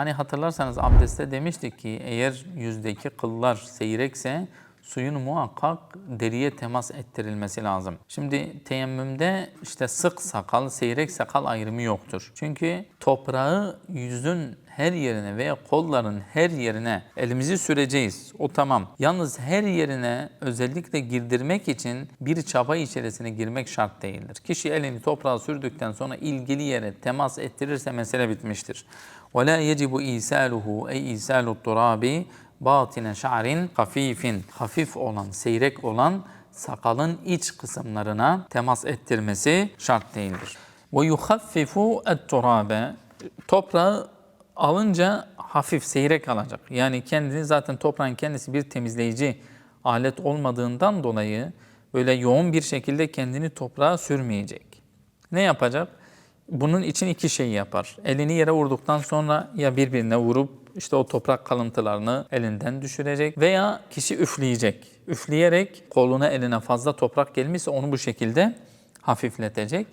Hani hatırlarsanız abdestte demiştik ki eğer yüzdeki kıllar seyrekse suyun muhakkak deriye temas ettirilmesi lazım. Şimdi teyemmümde işte sık sakal, seyrek sakal ayrımı yoktur. Çünkü toprağı yüzün her yerine veya kolların her yerine elimizi süreceğiz. O tamam. Yalnız her yerine özellikle girdirmek için bir çaba içerisine girmek şart değildir. Kişi elini toprağa sürdükten sonra ilgili yere temas ettirirse mesele bitmiştir. وَلَا يَجِبُ اِيسَالُهُ اَيْ اِيسَالُ التُّرَابِ batine şa'rin hafifin hafif olan, seyrek olan sakalın iç kısımlarına temas ettirmesi şart değildir. Ve yuhaffifu et-turabe toprağı alınca hafif seyrek alacak. Yani kendini zaten toprağın kendisi bir temizleyici alet olmadığından dolayı böyle yoğun bir şekilde kendini toprağa sürmeyecek. Ne yapacak? Bunun için iki şey yapar. Elini yere vurduktan sonra ya birbirine vurup işte o toprak kalıntılarını elinden düşürecek veya kişi üfleyecek. Üfleyerek koluna eline fazla toprak gelmişse onu bu şekilde hafifletecek.